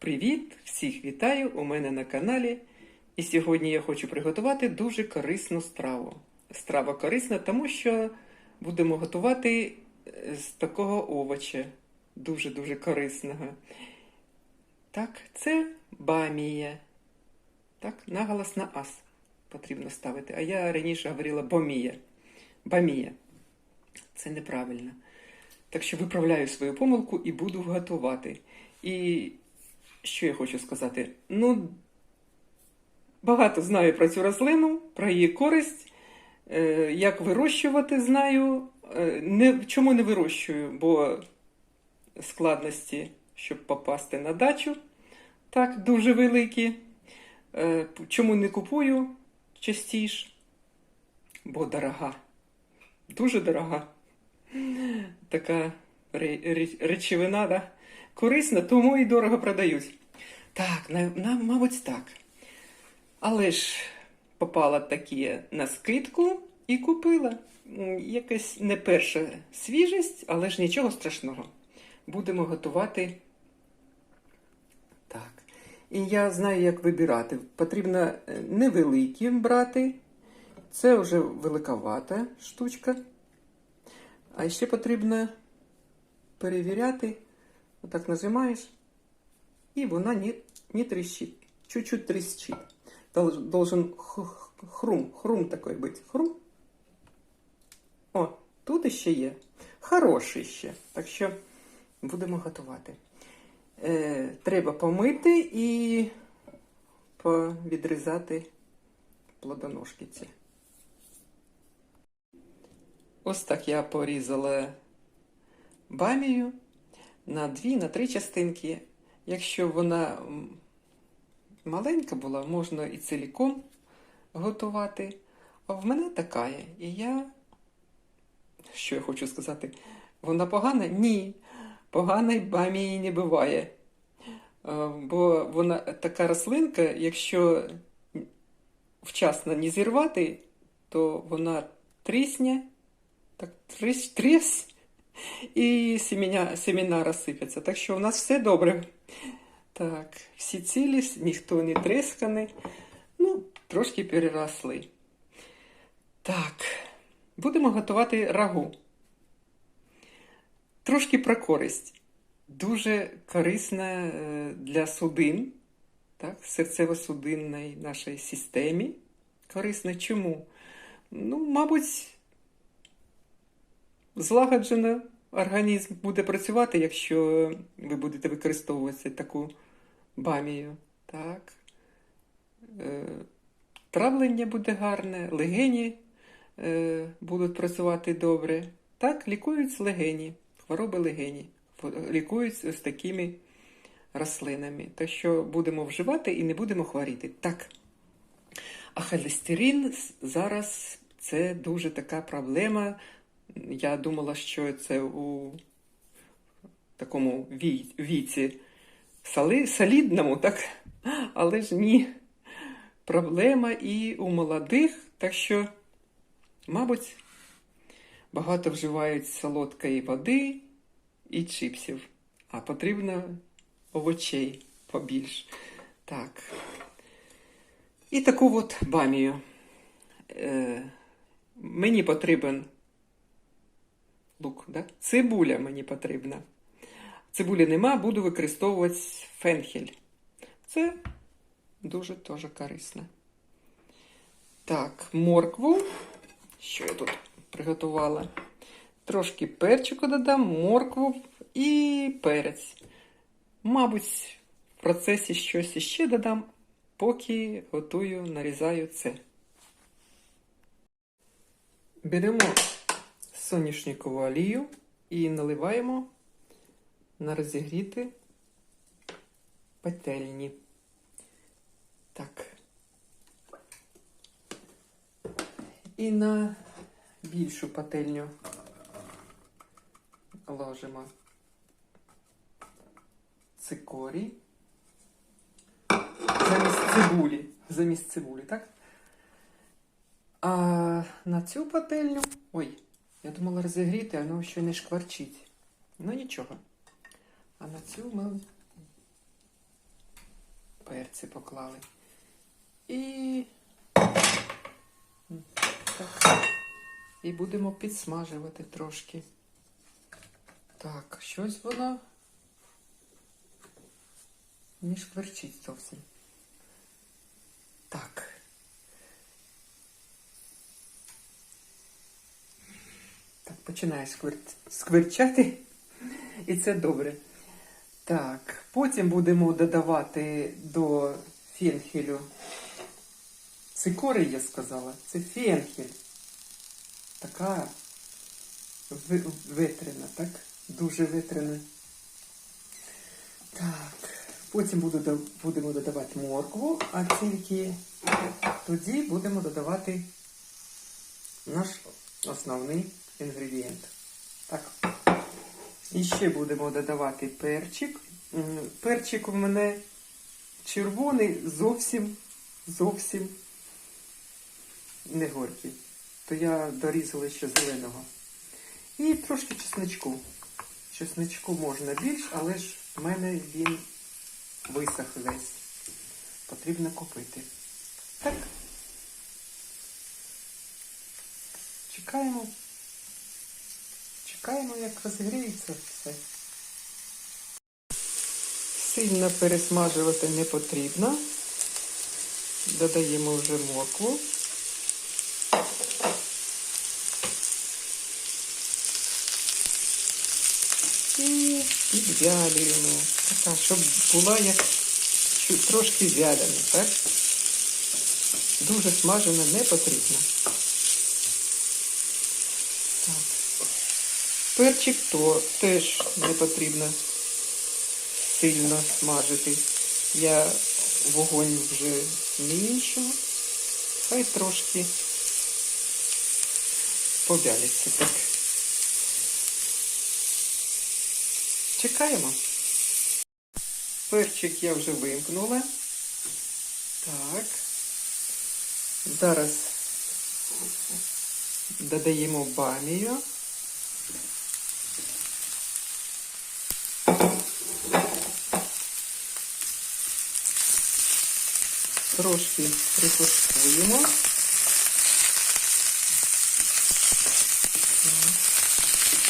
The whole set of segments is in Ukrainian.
Привіт! Всіх вітаю у мене на каналі. І сьогодні я хочу приготувати дуже корисну страву. Страва корисна, тому що будемо готувати е, з такого овоча. Дуже-дуже корисного. Так, це бамія. Так, наголос на ас потрібно ставити. А я раніше говорила бомія. Бамія. Це неправильно. Так що виправляю свою помилку і буду готувати. І що я хочу сказати? Ну, багато знаю про цю рослину, про її користь. Е, як вирощувати, знаю. Е, не, чому не вирощую? Бо складності, щоб попасти на дачу, так, дуже великі. Е, чому не купую частіше? Бо дорога. Дуже дорога. Така ре- ре- речовина, да? Корисна, тому і дорого продають. Так, на, на, мабуть, так. Але ж попала таке на скидку і купила. Якась не перша свіжість, але ж нічого страшного. Будемо готувати. Так. І я знаю, як вибирати. Потрібно е, невеликі брати. Це вже великовата штучка. А ще потрібно перевіряти. Отак нажимаєш, і вона не, не тріщить. Чуть-чуть тріщить. Должен хрум, хрум такой бути. Хрум. О, тут ще є. Хороший ще. Так що будемо готувати. Е, треба помити і відрізати плодоножки ці. Ось так я порізала бамію на дві, на три частинки. Якщо вона маленька була, можна і ціліком готувати. А в мене така є. І я, що я хочу сказати, вона погана? Ні. Поганої бамії не буває. Бо вона така рослинка, якщо вчасно не зірвати, то вона трісне, так тріс, тріс, і семена, семена розсипляться. Так що у нас все добре. Так, всі цілі, ніхто не тресканий. Ну, трошки переросли. Так, будемо готувати рагу. Трошки про користь. Дуже корисна е, для судин, так, серцево-судинної нашої системі. Корисна чому? Ну, мабуть, злагоджено організм буде працювати, якщо ви будете використовувати таку бамію. Так. Е, Травлення буде гарне, легені е, будуть працювати добре. Так, лікують легені, хвороби легені. Фо- Лікують ось такими рослинами. Так що будемо вживати і не будемо хворіти. Так. А холестерин зараз це дуже така проблема. Я думала, що це у такому віці соли, солідному, так? Але ж ні. Проблема і у молодих, так що, мабуть, багато вживають солодкої води і чипсів, а потрібно овочей побільш. Так. І таку от бамію. Е, мені потрібен лук, да? цибуля мені потрібна. Цибулі нема, буду використовувати фенхель. Це дуже теж корисно. Так, моркву. Що я тут приготувала? Трошки перчику додам, моркву і перець. Мабуть, в процесі щось іще додам, поки готую, нарізаю це. Беремо соняшникову олію і наливаємо на розігріти пательні. Так. І на більшу пательню ложимо цикорій. Замість цибулі. Замість цибулі, так? А на цю пательню. Ой, я думала розігріти, а воно ще не шкварчить. Ну нічого. А на цю ми перці поклали. І так. І будемо підсмажувати трошки. Так, щось воно не шкварчить зовсім. Так. Починає сквир... сквирчати. І це добре. Так, потім будемо додавати до фенхелю. Цикори, я сказала. Це фенхель. Така ви- витрена, так? Дуже витрена. Так. Потім буду, будемо додавати моркву, а тільки тоді будемо додавати наш основний інгредієнт. Так. І ще будемо додавати перчик. Перчик у мене червоний, зовсім, зовсім не горький. То я дорізала ще зеленого. І трошки чесничку. Чесничку можна більш, але ж в мене він висох весь. Потрібно купити. Так. Чекаємо. Чекаємо, як розгріється все. Сильно пересмажувати не потрібно. Додаємо вже моркву. І підвялюємо. Така, щоб була як трошки вялена, так? Дуже смажена не потрібно. Перчик то теж не потрібно сильно смажити. Я вогонь вже зменшу. Хай трошки повялиться так. Чекаємо. Перчик я вже вимкнула. Так. Зараз додаємо бамію. Трошки притушкуємо.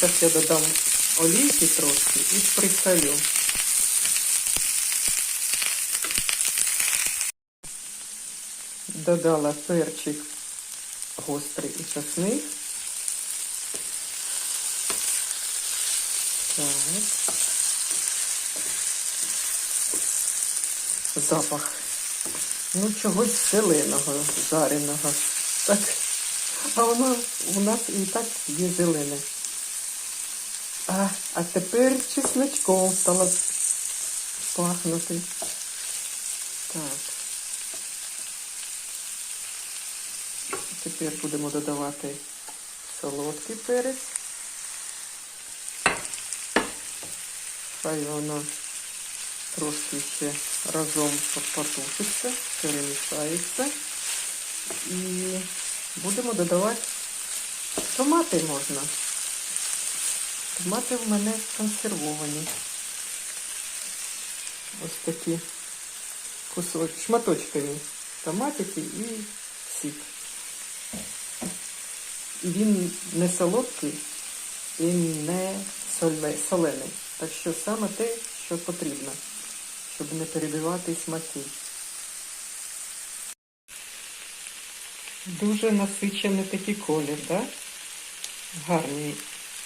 Зараз я додам олійки трошки і присолю. Додала перчик гострий і чесник. Так. Запах. Ну, чогось зеленого, жареного. Так. А воно у нас і так є зелене. А, а тепер чесночком стало пахнути. Так. Тепер будемо додавати солодкий перець. Хай воно трошки ще разом потушиться, перемішається. І будемо додавати томати можна. Томати в мене консервовані. Ось такі кусочки, шматочками томатики і сік. І він не солодкий і не солений. Так що саме те, що потрібно, щоб не перебивати смаки. Дуже насичений такий колір, так? Гарний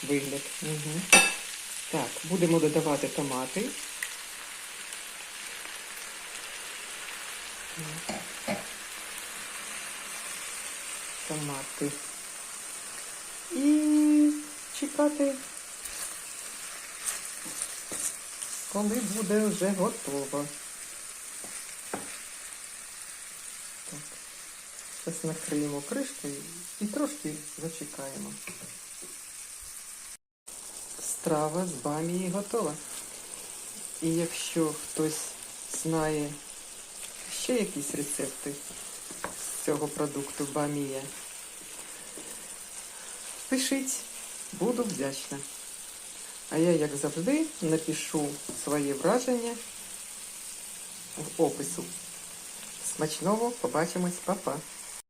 вигляд. Угу. Так, будемо додавати томати. Томати. І чекати, коли буде вже готово. Зараз накриємо кришкою і трошки зачекаємо. Страва з бамії готова. І якщо хтось знає ще якісь рецепти з цього продукту бамія, пишіть, буду вдячна. А я, як завжди, напишу свої враження в опису. Смачного побачимось, па-па!